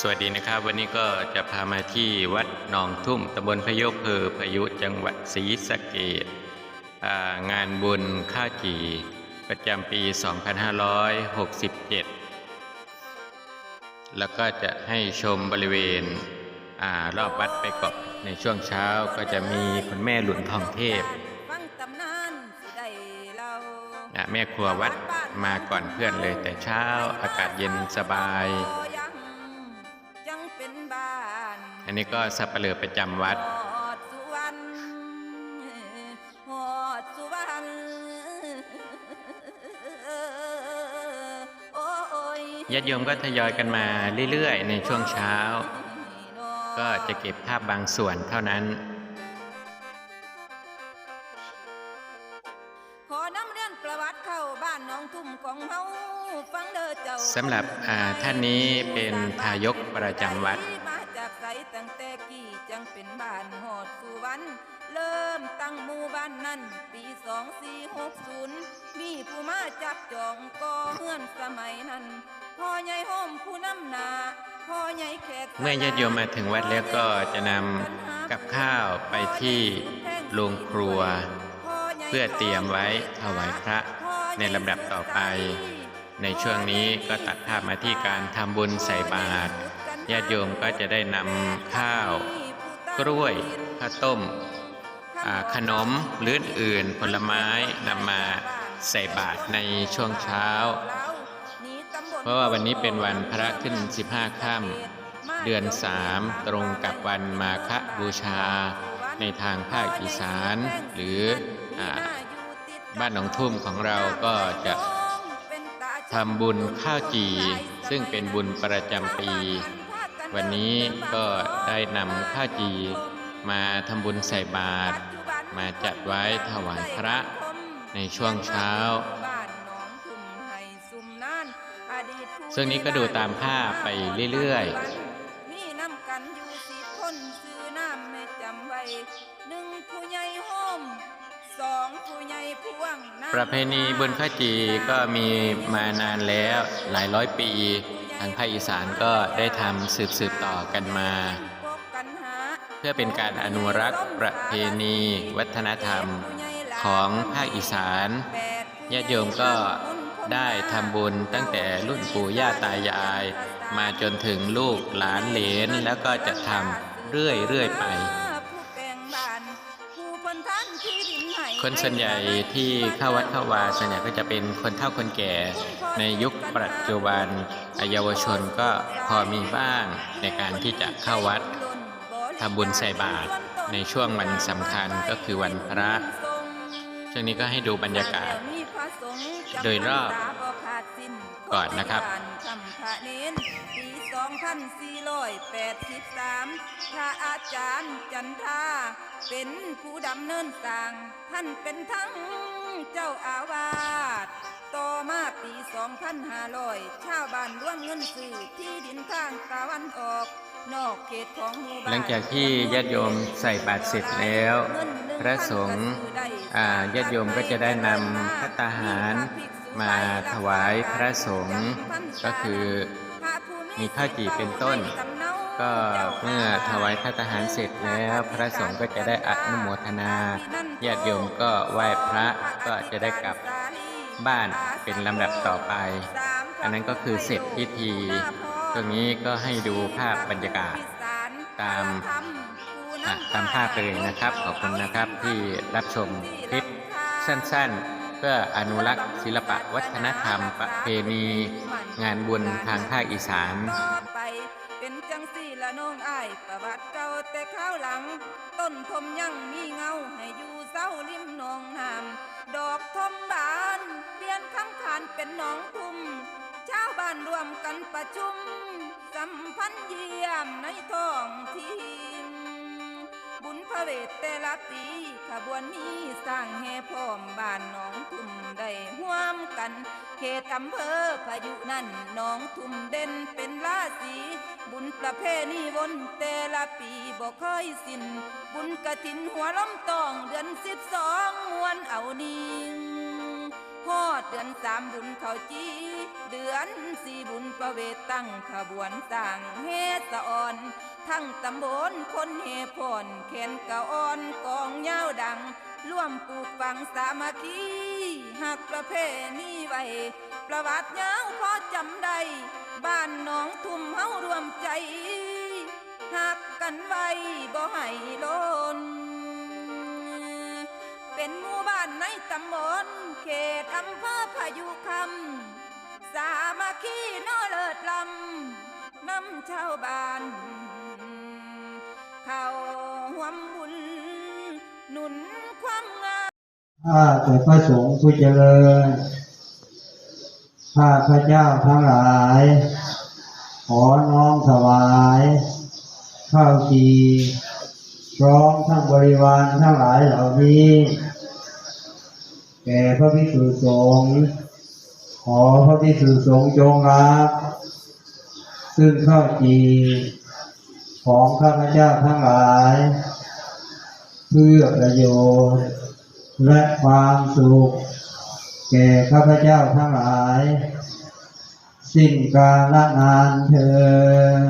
สวัสดีนะครับ วันนี้ก็จะพามาที่วัดหนองทุ่มตำบลพะยุเพอพายุจังหวัดศรีสะเกษอ่างานบุญข้าวจีประจำปี 2567 แล้วก็จะให้ชมบริเวณอรอบวัดไปก่อนในช่วงเช้าก็จะมีคุณแม่หลุนทองเทพแม่ครัววัดมาก่อนเพื่อนเลยแต่เช้าอากาศเย็นสบาย อันนี้ก็สับเปลือประจำวัดฮอดสุวรรณฮอดสุวรรณโอ้ยญาติโยมก็ทยอยกันมาเรื่อยๆ ในช่วงเช้า ก็จะเก็บภาพบางส่วนเท่านั้นขอนำเรียนประวัติเข้าบ้านหน้องทุ่มของเฮาฟังเด้อเจ้าสำหรับอ่าท่านนี้เป็นทายกประจำวัด จับจองก่อเฮือนสมัยนั้นพ่อใหญ่ห่มผู้นำหนาพ่อใหญ่แขกเมื่อญาติโยมมาถึงวัดแล้วก็จะนำกับข้าวไปที่โรงครัว เพื่อเตรียมไว้ถวายพระในลำดับต่อไป ในช่วงนี้ก็ตัดภาพมาที่การทำบุญใส่บาตรญาติโยมก็จะได้นำข้าว กล้วยข้าวต้มขนมหรืออื่นผลไม้นำมา ใส่บาตรในช่วงเช้า เพราะว่าวันนี้เป็นวันพระขึ้น 15 ค่ำเดือน 3 ตรงกับวันมาฆบูชา ในทางภาคอีสาน หรืออบ้านหนองทุ่มของเราก็จะทำบุญข้าวจี ซึ่งเป็นบุญประจำปี วันนี้ก็ได้นำข้าวจี มาทำบุญใส่บาตรมาจัดไว้ถวายพระ ในช่วงเช้า ซึ่งนี้ก็ดูตามภาพไปเรื่อยๆมีน้ำกันอยู่สิคนซื้อน้ำให้จำไว้หนึ่งผู้ใหญ่โฮมสองผู้ใหญ่พวงน้ำประเพณีบุญข้าวจีก็มีมานานแล้วหลายร้อยปี ทางภาคอีสานก็ได้ทำสืบสืบๆต่อกันมาพบกันหาเพื่อเป็นการอนุรักษ์ประเพณี วัฒนธรรม ของภาคอีสานญาติโยมก็ได้ทำบุญตั้งแต่รุ่นปู่ย่าตายาย มาจนถึงลูกหลานเหลนแล้วก็จะทำเรื่อยๆไป คนส่วนใหญ่ที่เข้าวัดเข้าวาส่วนใหญ่ก็จะเป็นคนเฒ่าคนแก่ในยุคปัจจุบันเยาวชนก็พอมีบ้างในการที่จะเข้าวัดทำบุญใส่บาตรในช่วงวันสำคัญก็คือวันพระ ช่วงนี้ก็ให้ดูบรรยากาศ โดยรอบก่อนนะครับคำพระเน้นปี2483 พระอาจารย์จันทราเป็นผู้ดำเนินสร้าง ท่านเป็นทั้งเจ้าอาวาสต่อมาปี 2500 ชาวบ้านร่วมเงินซื้อที่ดินทางตะวันออก นอกเขตของหมู่บ้านหลังจากที่ญาติโยมใส่บาตรเสร็จแล้ว พระสงฆ์อ่า ญาติโยมก็จะได้นำพระตาหารมาถวายพระสงฆ์ก็คือมีข้าวจี่เป็นต้น ก็เมื่อถวายพระทหารเสร็จแล้วพระสงฆ์ก็จะได้อนุโมทนาญาติโยมก็ไหว้พระก็จะได้กลับบ้านเป็นลำดับต่อไป อันนั้นก็คือเสร็จพิธี ตรงนี้ก็ให้ดูภาพบรรยากาศตาม ตามภาพเลยนะครับ ขอบคุณนะครับที่รับชมคลิปสั้นๆ เพื่ออนุรักษ์ศิลปะวัฒนธรรม ประเพณี งานบุญทางภาคอีสานเป็นจังสี่ละน้องอายประวัติเก่าแต่ข้าวหลัง ต้นทมยังมีเงาให้อยู่เศร้าริมหนองน้ำดอกทมบานเปลี่ยนคำขานเป็นหนองทุ่มชาวบ้านรวมกันประชุม สัมพันธ์เยี่ยมในท้องถิ่ เวทแต่ละปีขบวนมีสร้างแห่พร้อมบ้านหนองทุ่มได้ห่วมกัน เขตอำเภอพายุนั่นหนองทุ่มเด่นเป็นราศีบุญประเพณีวนแต่ละปีบ่เคยสิ้น บุญกระถินหัวล้มตองเดือนสิบสองมวนเอานิง ฮอเดือนสามบุญเขาจีเดือนสี่บุญประเวทตั้งขบวนต่างเฮสะอ่อน ทั้งตำบลคนเฮพรเข็นกะอ่อนกองยาวดัง ร่วมปลูกฝังสามัคคีหักประเพณีไว้ประวัติยาวพอจำได้ บ้านหนองทุ่มเฮารวมใจหักกันไว้บ่ให้ลนเป็น ตำบลเขตอำเภอพายุคำสามัคคีโนเลิศลำนำชาวบ้าน เข้าหวมบุญ หนุนความงามข้าแต่พระสงฆ์ผู้เจริญข้าพระเจ้าทั้งหลาย ขอน้อมถวาย ข้าวจีพร้อมทั้งบริวารทั้งหลายเหล่านี้ แก่พระภิกษุสงฆ์ขอพระภิกษุสงฆ์จงรับ ซึ่งข้าวจีของข้าพเจ้าทั้งหลาย เพื่อประโยชน์ และความสุข แก่ข้าพเจ้าทั้งหลาย สิ้นกาลนานเทิน